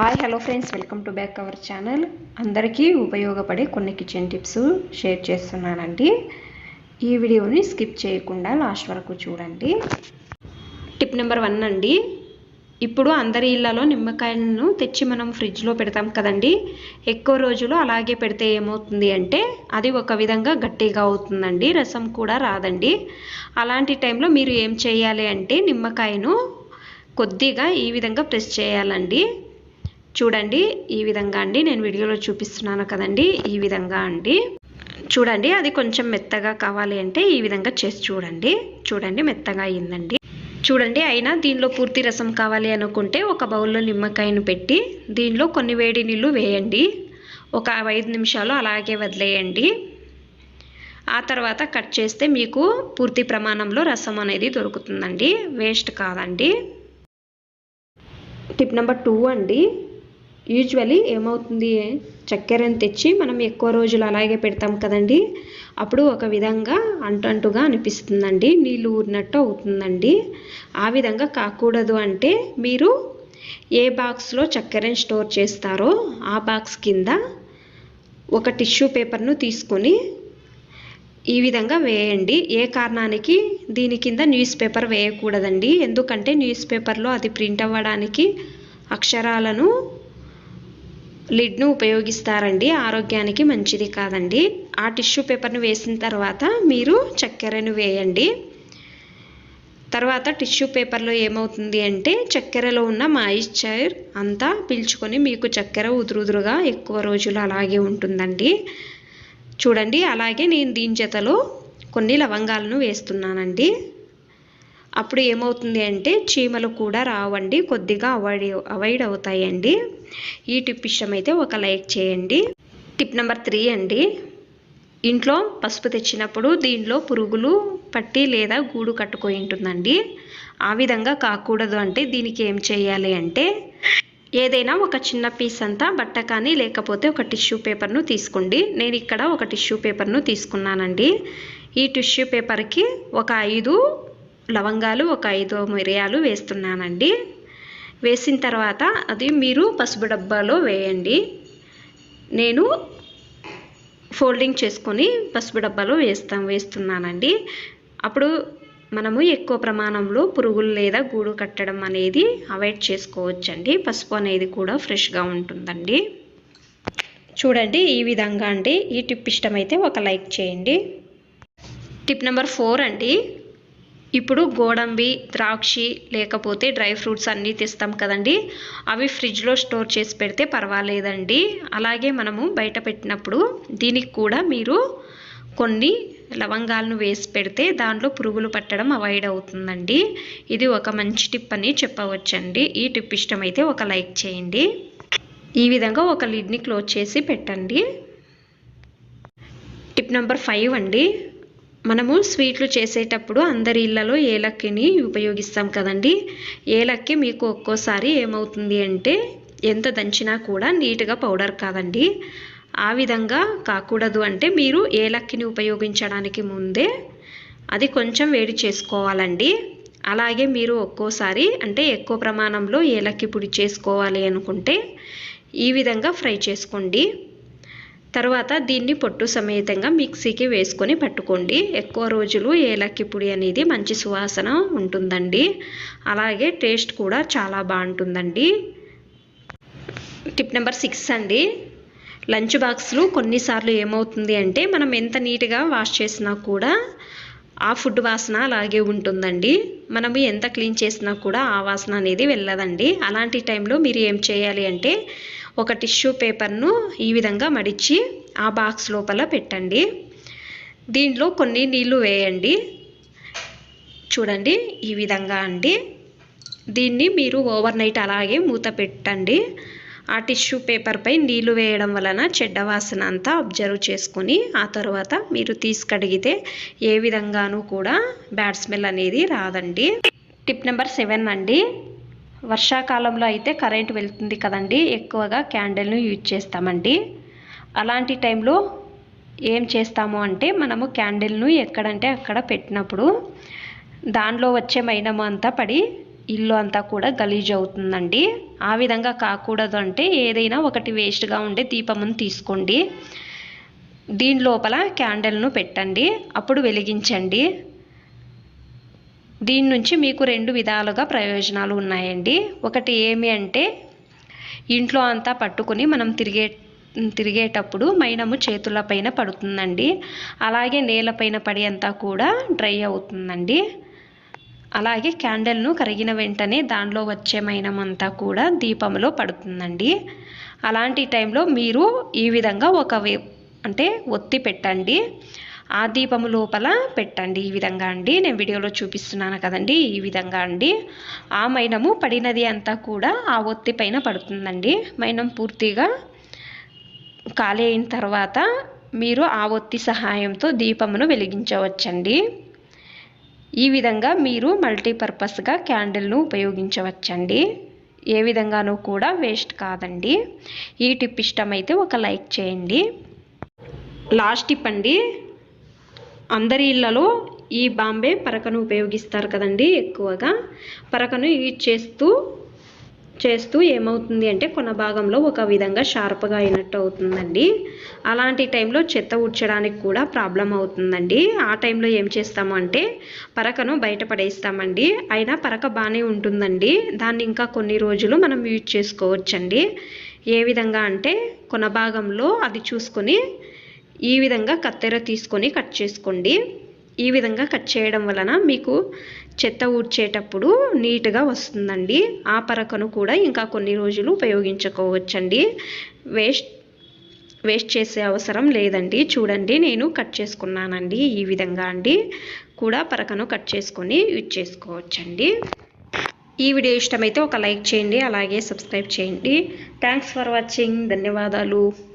Hi hello friends welcome to back our channel అందరికీ ఉపయోగపడే కొన్ని కిచెన్ టిప్స్ షేర్ చేస్తున్నానండి. ఈ వీడియోని స్కిప్ చేయకుండా లాస్ట్ వరకు చూడండి. టిప్ నెంబర్ వన్ అండి. ఇప్పుడు అందరి ఇళ్ళలో నిమ్మకాయలను తెచ్చి మనం ఫ్రిడ్జ్లో పెడతాం కదండి. ఎక్కువ రోజులు అలాగే పెడితే ఏమవుతుంది అంటే అది ఒక విధంగా గట్టిగా అవుతుందండి. రసం కూడా రాదండి. అలాంటి టైంలో మీరు ఏం చేయాలి అంటే నిమ్మకాయను కొద్దిగా ఈ విధంగా ప్రెస్ చేయాలండి. చూడండి ఈ విధంగా అండి. నేను వీడియోలో చూపిస్తున్నాను కదండి ఈ విధంగా అండి. చూడండి అది కొంచెం మెత్తగా కావాలి అంటే ఈ విధంగా చేసి చూడండి. చూడండి మెత్తగా అయిందండి. చూడండి అయినా దీనిలో పూర్తి రసం కావాలి అనుకుంటే ఒక బౌల్లో నిమ్మకాయను పెట్టి దీనిలో కొన్ని వేడి నీళ్ళు వేయండి. ఒక ఐదు నిమిషాలు అలాగే వదిలేయండి. ఆ తర్వాత కట్ చేస్తే మీకు పూర్తి ప్రమాణంలో రసం అనేది దొరుకుతుందండి. వేస్ట్ కాదండి. టిప్ నెంబర్ టూ అండి. యూజువలీ ఏమవుతుంది? చక్కెరను తెచ్చి మనం ఎక్కువ రోజులు అలాగే పెడతాం కదండి. అప్పుడు ఒక విధంగా అంటంటుగా అనిపిస్తుందండి. నీళ్ళు ఊరినట్టు అవుతుందండి. ఆ విధంగా కాకూడదు అంటే మీరు ఏ బాక్స్లో చక్కెరను స్టోర్ చేస్తారో ఆ బాక్స్ కింద ఒక టిష్యూ పేపర్ను తీసుకొని ఈ విధంగా వేయండి. ఏ కారణానికి? దీని కింద న్యూస్ పేపర్ వేయకూడదండి. ఎందుకంటే న్యూస్ పేపర్లో అది ప్రింట్ అవ్వడానికి అక్షరాలను లిడ్ను ఉపయోగిస్తారండి. ఆరోగ్యానికి మంచిది కాదండి. ఆ టిష్యూ పేపర్ని వేసిన తర్వాత మీరు చక్కెరను వేయండి. తర్వాత టిష్యూ పేపర్లో ఏమవుతుంది అంటే చక్కెరలో ఉన్న మాయిశ్చర్ అంతా పీల్చుకొని మీకు చక్కెర ఉదురుదురుగా ఎక్కువ రోజులు అలాగే ఉంటుందండి. చూడండి అలాగే నేను దీని జతలో కొన్ని లవంగాలను వేస్తున్నానండి. అప్పుడు ఏమవుతుంది అంటే చీమలు కూడా రావండి కొద్దిగా అవాయిడ్ అవాయిడ్ అవుతాయండి. ఈ టిప్ ఇష్టమైతే ఒక లైక్ చేయండి. టిప్ నెంబర్ త్రీ అండి. ఇంట్లో పసుపు తెచ్చినప్పుడు దీనిలో పురుగులు పట్టి లేదా గూడు కట్టుకొని ఉంటుందండి. ఆ విధంగా కాకూడదు అంటే దీనికి ఏం చేయాలి అంటే ఏదైనా ఒక చిన్న పీస్ అంతా బట్ట కానీ లేకపోతే ఒక టిష్యూ పేపర్ను తీసుకోండి. నేను ఇక్కడ ఒక టిష్యూ పేపర్ను తీసుకున్నానండి. ఈ టిష్యూ పేపర్కి ఒక ఐదు లవంగాలు ఒక ఐదు మిరియాలు వేస్తున్నానండి. వేసిన తర్వాత అది మీరు పసుపు డబ్బాలో వేయండి. నేను ఫోల్డింగ్ చేసుకొని పసుపు డబ్బాలో వేస్తాం వేస్తున్నానండి. అప్పుడు మనము ఎక్కువ ప్రమాణంలో పురుగులు లేదా గూడు కట్టడం అనేది అవాయిడ్ చేసుకోవచ్చండి. పసుపు అనేది కూడా ఫ్రెష్గా ఉంటుందండి. చూడండి ఈ విధంగా అండి. ఈ టిప్ ఇష్టమైతే ఒక లైక్ చేయండి. టిప్ నెంబర్ ఫోర్ అండి. ఇప్పుడు గోడంబి ద్రాక్షి లేకపోతే డ్రై ఫ్రూట్స్ అన్నీ తెస్తాం కదండి. అవి ఫ్రిడ్జ్లో స్టోర్ చేసి పెడితే పర్వాలేదండి. అలాగే మనము బయట పెట్టినప్పుడు దీనికి కూడా మీరు కొన్ని లవంగాలను వేసి పెడితే దాంట్లో పురుగులు పట్టడం అవాయిడ్ అవుతుందండి. ఇది ఒక మంచి టిప్ అని చెప్పవచ్చండి. ఈ టిప్ ఇష్టమైతే ఒక లైక్ చేయండి. ఈ విధంగా ఒక లిడ్ని క్లోజ్ చేసి పెట్టండి. టిప్ నెంబర్ ఫైవ్ అండి. మనము స్వీట్లు చేసేటప్పుడు అందరి ఇళ్ళలో ఏలక్కిని ఉపయోగిస్తాం కదండి? ఏలక్కి మీకు ఒక్కోసారి ఏమవుతుంది అంటే ఎంత దంచినా కూడా నీట్గా పౌడర్ కాదండి. ఆ విధంగా కాకూడదు అంటే మీరు ఏలక్కిని ఉపయోగించడానికి ముందే అది కొంచెం వేడి చేసుకోవాలండి. అలాగే మీరు ఒక్కోసారి అంటే ఎక్కువ ప్రమాణంలో ఏలక్కి పొడి చేసుకోవాలి అనుకుంటే ఈ విధంగా ఫ్రై చేసుకోండి. తర్వాత దీన్ని పొట్టు సమేతంగా మిక్సీకి వేసుకొని పట్టుకోండి. ఎక్కువ రోజులు ఏలక్కి పొడి అనేది మంచి సువాసన ఉంటుందండి. అలాగే టేస్ట్ కూడా చాలా బాగుంటుందండి. టిప్ నెంబర్ సిక్స్ అండి. లంచ్ బాక్స్లు కొన్నిసార్లు ఏమవుతుంది అంటే మనం ఎంత నీట్గా వాష్ చేసినా కూడా ఆ ఫుడ్ వాసన అలాగే ఉంటుందండి. మనము ఎంత క్లీన్ చేసినా కూడా ఆ వాసన అనేది వెళ్ళదండి. అలాంటి టైంలో మీరు ఏం చేయాలి అంటే ఒక టిష్యూ పేపర్ను ఈ విధంగా మడిచి ఆ బాక్స్ లోపల పెట్టండి. దీంట్లో కొన్ని నీళ్ళు వేయండి. చూడండి ఈ విధంగా అండి. దీన్ని మీరు ఓవర్ నైట్ అలాగే మూత పెట్టండి. ఆ టిష్యూ పేపర్పై నీళ్ళు వేయడం వలన చెడ్డ వాసన అంతా అబ్జర్వ్ చేసుకొని ఆ తర్వాత మీరు తీసుకడిగితే ఏ విధంగానూ కూడా బ్యాడ్ స్మెల్ అనేది రాదండి. టిప్ నెంబర్ సెవెన్ అండి. వర్షాకాలంలో అయితే కరెంట్ వెళ్తుంది కదండి ఎక్కువగా క్యాండిల్ను యూజ్ చేస్తామండి. అలాంటి టైంలో ఏం చేస్తాము అంటే మనము క్యాండిల్ను ఎక్కడంటే అక్కడ పెట్టినప్పుడు దానిలో వచ్చే మైనము అంతా పడి ఇల్లు అంతా కూడా గలీజ్ అవుతుందండి. ఆ విధంగా కాకూడదు అంటే ఏదైనా ఒకటి వేస్ట్గా ఉండే దీపమును తీసుకోండి. దీని లోపల క్యాండిల్ను పెట్టండి. అప్పుడు వెలిగించండి. దీని నుంచి మీకు రెండు విధాలుగా ప్రయోజనాలు ఉన్నాయండి. ఒకటి ఏమి అంటే ఇంట్లో అంతా పట్టుకుని మనం తిరిగే తిరిగేటప్పుడు మైనము చేతుల పైన పడుతుందండి. అలాగే నేలపైన పడి అంతా కూడా డ్రై అవుతుందండి. అలాగే క్యాండిల్ను కరిగిన వెంటనే దానిలో వచ్చే మైనమంతా కూడా దీపంలో పడుతుందండి. అలాంటి టైంలో మీరు ఈ విధంగా ఒక అంటే ఒత్తి పెట్టండి. ఆ దీపము లోపల పెట్టండి. ఈ విధంగా అండి. నేను వీడియోలో చూపిస్తున్నాను కదండి. ఈ విధంగా అండి. ఆ మైనము పడినది అంతా కూడా ఆ ఒత్తి పైన పడుతుందండి. మైనం పూర్తిగా ఖాళీ అయిన తర్వాత మీరు ఆ ఒత్తి సహాయంతో దీపమును వెలిగించవచ్చండి. ఈ విధంగా మీరు మల్టీపర్పస్గా క్యాండిల్ను ఉపయోగించవచ్చండి. ఏ విధంగానూ కూడా వేస్ట్ కాదండి. ఈ టిప్ ఇష్టమైతే ఒక లైక్ చేయండి. లాస్ట్ టిప్ అండి. అందరి ఇళ్ళలో ఈ బాంబే పరకను ఉపయోగిస్తారు కదండి ఎక్కువగా. పరకను యూజ్ చేస్తూ చేస్తూ ఏమవుతుంది అంటే కొన భాగంలో ఒక విధంగా షార్ప్గా అయినట్టు అవుతుందండి. అలాంటి టైంలో చెత్త ఉడ్చడానికి కూడా ప్రాబ్లం అవుతుందండి. ఆ టైంలో ఏం చేస్తాము అంటే పరకను బయట పడేస్తామండి. అయినా పరక బాగానే ఉంటుందండి. దాన్ని ఇంకా కొన్ని రోజులు మనం యూజ్ చేసుకోవచ్చండి. ఏ విధంగా అంటే కొన భాగంలో అది చూసుకొని ఈ విధంగా కత్తెర తీసుకొని కట్ చేసుకోండి. ఈ విధంగా కట్ చేయడం వలన మీకు చెత్త ఊడ్చేటప్పుడు నీట్గా వస్తుందండి. ఆ పరకను కూడా ఇంకా కొన్ని రోజులు ఉపయోగించుకోవచ్చండి. వేస్ట్ వేస్ట్ చేసే అవసరం లేదండి. చూడండి నేను కట్ చేసుకున్నానండి. ఈ విధంగా అండి. కూడా పరకను కట్ చేసుకొని యూజ్ చేసుకోవచ్చండి. ఈ వీడియో ఇష్టమైతే ఒక లైక్ చేయండి. అలాగే సబ్స్క్రైబ్ చేయండి. థ్యాంక్స్ ఫర్ వాచింగ్ ధన్యవాదాలు.